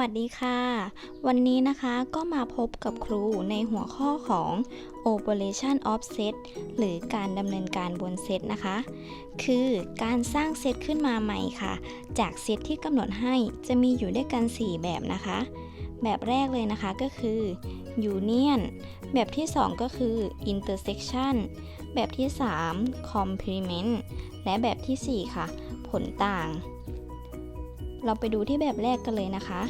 สวัสดีค่ะ วันนี้นะคะก็มาพบกับครูในหัวข้อของ operation of set หรือการดำเนินการบนเซตนะคะ คือการสร้างเซตขึ้นมาใหม่ค่ะ จากเซตที่กำหนดให้จะมีอยู่ด้วยกัน 4 แบบนะคะ แบบแรกเลยนะคะก็คือ union แบบที่ 2 ก็คือ intersection แบบที่ 3 complement และแบบทีสี่4 ค่ะ ผลต่าง เราไปดูที่แบบแรกกันเลยนะคะ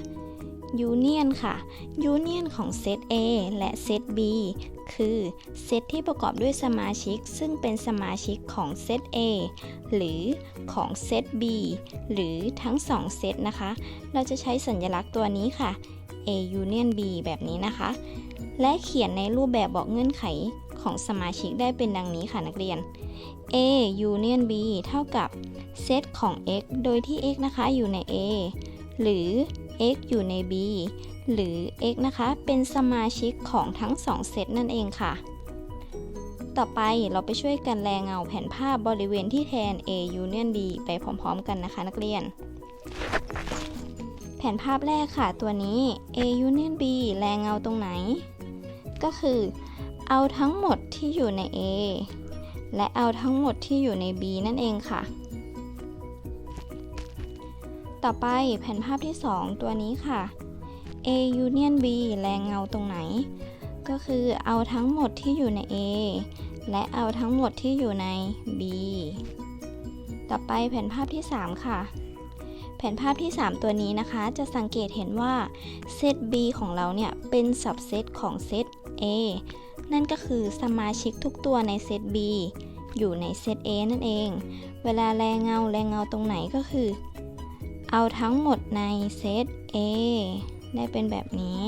Union ค่ะ Union ของเซต A และเซต B คือ เซตที่ประกอบด้วยสมาชิก ซึ่งเป็นสมาชิกของเซต A หรือของเซต B หรือทั้ง 2 เซตนะคะ เราจะใช้สัญลักษณ์ตัวนี้ค่ะ A Union B แบบนี้นะคะ และเขียนในรูปแบบบอกเงื่อนไข ของสมาชิกได้เป็นดังนี้ค่ะนักเรียน A Union B เท่ากับเซตของ x โดยที่ x นะคะอยู่ใน A หรือ x อยู่ใน b หรือ x นะคะ เป็นสมาชิกของทั้ง2เซตนั่นเองค่ะ ต่อไปเราไปช่วยกันแรงเงาแผ่นภาพบริเวณที่แทน A Union B ไปพร้อมๆ กันนะคะนักเรียน แผนภาพแรกค่ะตัวนี้ A Union B แรงเงาตรงไหน ก็คือ เอาทั้งหมดที่อยู่ใน A และเอาทั้งหมดที่อยู่ใน B นั่นเองค่ะ ต่อไปแผนภาพที่ 2 ตัวนี้ค่ะ A union B แรงเงาตรงไหน ก็คือเอาทั้งหมดที่อยู่ใน A และเอาทั้งหมดที่อยู่ใน B ต่อไปแผนภาพที่ 3 ค่ะ แผนภาพที่ 3 ตัวนี้นะคะ จะสังเกตเห็นว่าเซต B ของเราเนี่ย เป็นสับเซตของเซต A นั่นก็คือสมาชิกทุกตัวในเซต B อยู่ในเซต A นั่นเอง เวลาแรงเงาแรงเงาตรงไหนก็คือ เอาทั้งหมดในเซต A ได้เป็นแบบนี้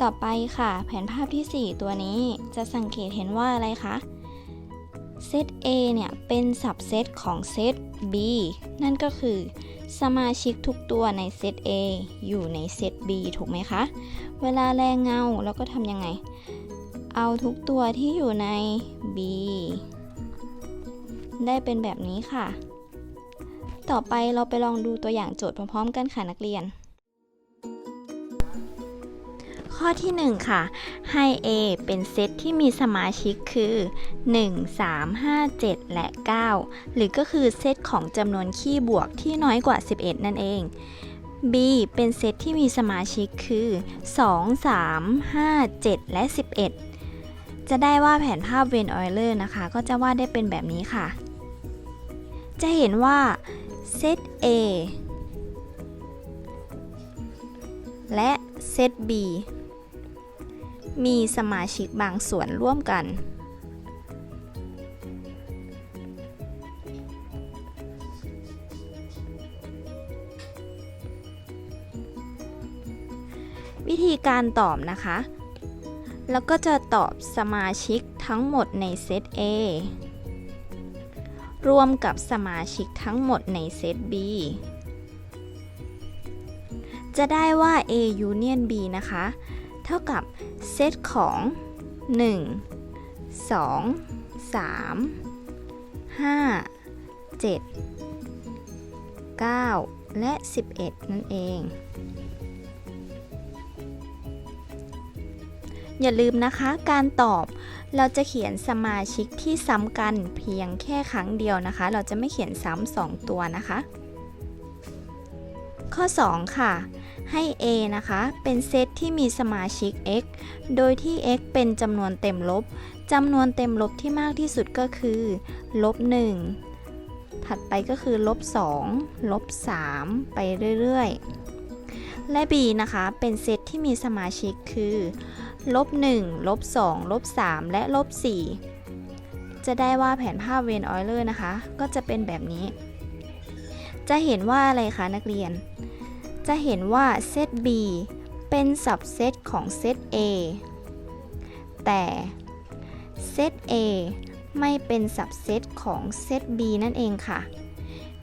ต่อไปค่ะ แผนภาพที่ 4 ตัวนี้จะสังเกตเห็นว่าอะไรคะ เซต A เนี่ยเป็นสับเซตของเซต B นั่นก็คือ สมาชิกทุกตัวในเซต A อยู่ในเซต B ถูกไหมคะ เวลาแรงเงาเราก็ทำยังไง เอาทุกตัวที่อยู่ใน B ได้เป็นแบบนี้ค่ะ ต่อไปเราไปลองดูตัวอย่างโจทย์พร้อมๆกันค่ะนักเรียน ข้อที่ 1 ค่ะ ให้ A เป็นเซตที่มีสมาชิกคือ 1 3 5 7 และ 9 หรือก็คือเซตของจำนวนคี่บวกที่น้อยกว่า 11 นั่นเอง B เป็นเซตที่มีสมาชิกคือ 2 3 5 7 และ 11 จะได้ว่าแผนภาพเวนออยเลอร์นะคะ ก็จะวาดได้เป็นแบบนี้ค่ะ จะเห็นว่าเซต A และเซต B มีสมาชิกบางส่วนร่วมกัน วิธีการตอบนะคะ แล้วก็จะตอบสมาชิกทั้งหมดในเซต A รวมกับสมาชิกทั้งหมดในเซต B จะได้ว่า A union B นะคะ เท่ากับเซตของ 1 2 3 5 7 9 และ 11 นั่นเอง อย่าลืมนะคะการตอบเราจะเขียนสมาชิกที่ซ้ำกันเพียงแค่ครั้งเดียวนะคะ เราจะไม่เขียนซ้ำสองตัวนะคะ ข้อ 2 ค่ะ ให้ A นะคะ เป็นเซตที่มีสมาชิก x โดยที่ x เป็นจำนวนเต็มลบจำนวนเต็มลบที่มากที่สุดก็คือลบ1ถัดไปก็คือลบ2ลบ3ไปเรื่อยๆ และ B นะคะ เป็นเซตที่มีสมาชิกคือลบ1ลบ2ลบ3และลบ4จะได้ว่าแผนภาพเวนออยเลอร์นะคะ ก็จะเป็นแบบนี้ จะเห็นว่าอะไรคะนักเรียน จะเห็นว่าเซต B เป็นสับเซตของเซต A แต่เซต A ไม่เป็นสับเซตของเซต B นั่นเองค่ะ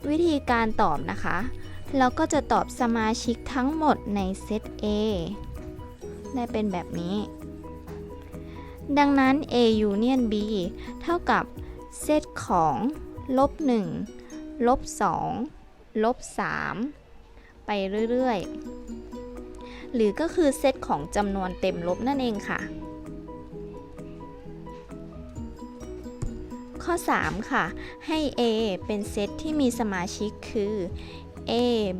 วิธีการตอบนะคะ เราก็จะตอบสมาชิกทั้งหมดในเซต A ได้เป็นแบบนี้ ดังนั้น A union B เท่ากับเซตของลบ1ลบ2ลบ3 ไปเรื่อยๆ หรือก็คือเซตของจำนวนเต็มลบนั่นเองค่ะ ข้อ 3 ค่ะ ให้ A เป็นเซตที่มีสมาชิกคือ A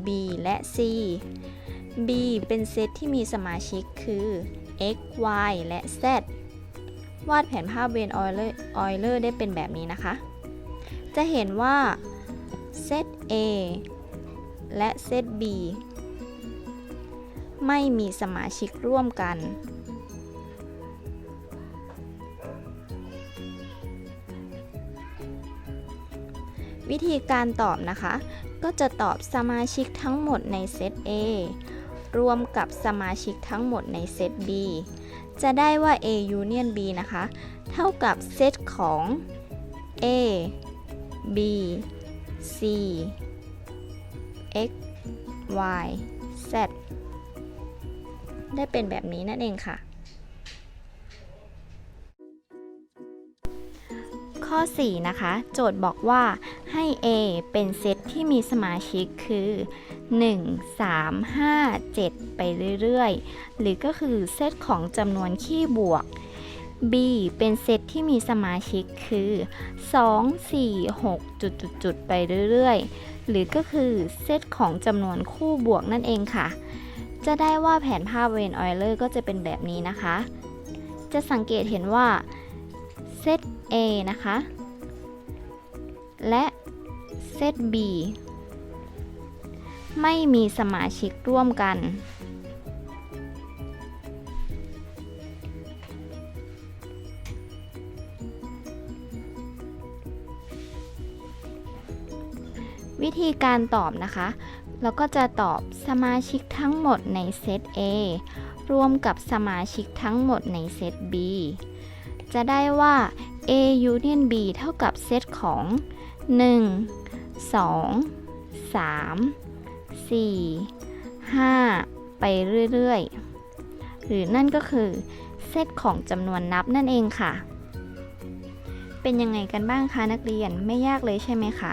B และ C B เป็นเซตที่มีสมาชิกคือ x y และ z วาดแผนภาพเวนออยเลอร์ออยเลอร์ได้เป็นแบบนี้นะคะ จะเห็นว่า เซต A และเซต B ไม่มีสมาชิกร่วมกัน วิธีการตอบนะคะ ก็จะตอบสมาชิกทั้งหมดในเซต A รวมกับสมาชิกทั้งหมดในเซต B จะได้ว่า A union B นะคะ เท่ากับเซตของ A B C X Y Z ได้เป็นแบบนี้นั่นเองค่ะ ข้อ 4 นะคะ โจทย์บอกว่าให้ A เป็นเซตที่มีสมาชิกคือ 1 3 5 7 ไปเรื่อย ๆ หรือก็คือเซตของจำนวนคี่บวก B เป็นเซตที่มีสมาชิกคือ 2 4 6 จุดจุดจุดๆๆไปเรื่อยๆ หรือก็คือเซตของจำนวนคู่บวกนั่นเองค่ะ จะได้ว่าแผนภาพเวนออยเลอร์ก็จะเป็นแบบนี้นะคะ จะสังเกตเห็นว่าเซต A นะคะ และเซต B ไม่มีสมาชิกร่วมกัน วิธีการตอบนะคะ เราก็จะตอบสมาชิกทั้งหมดในเซต A รวมกับสมาชิกทั้งหมดในเซต B จะได้ว่า A union B เท่ากับเซตของ 1 2 3 4 5 ไปเรื่อยๆ หรือนั่นก็คือ เซตของจำนวนนับนั่นเองค่ะ เป็นยังไงกันบ้างคะนักเรียนไม่ยากเลยใช่ไหมคะ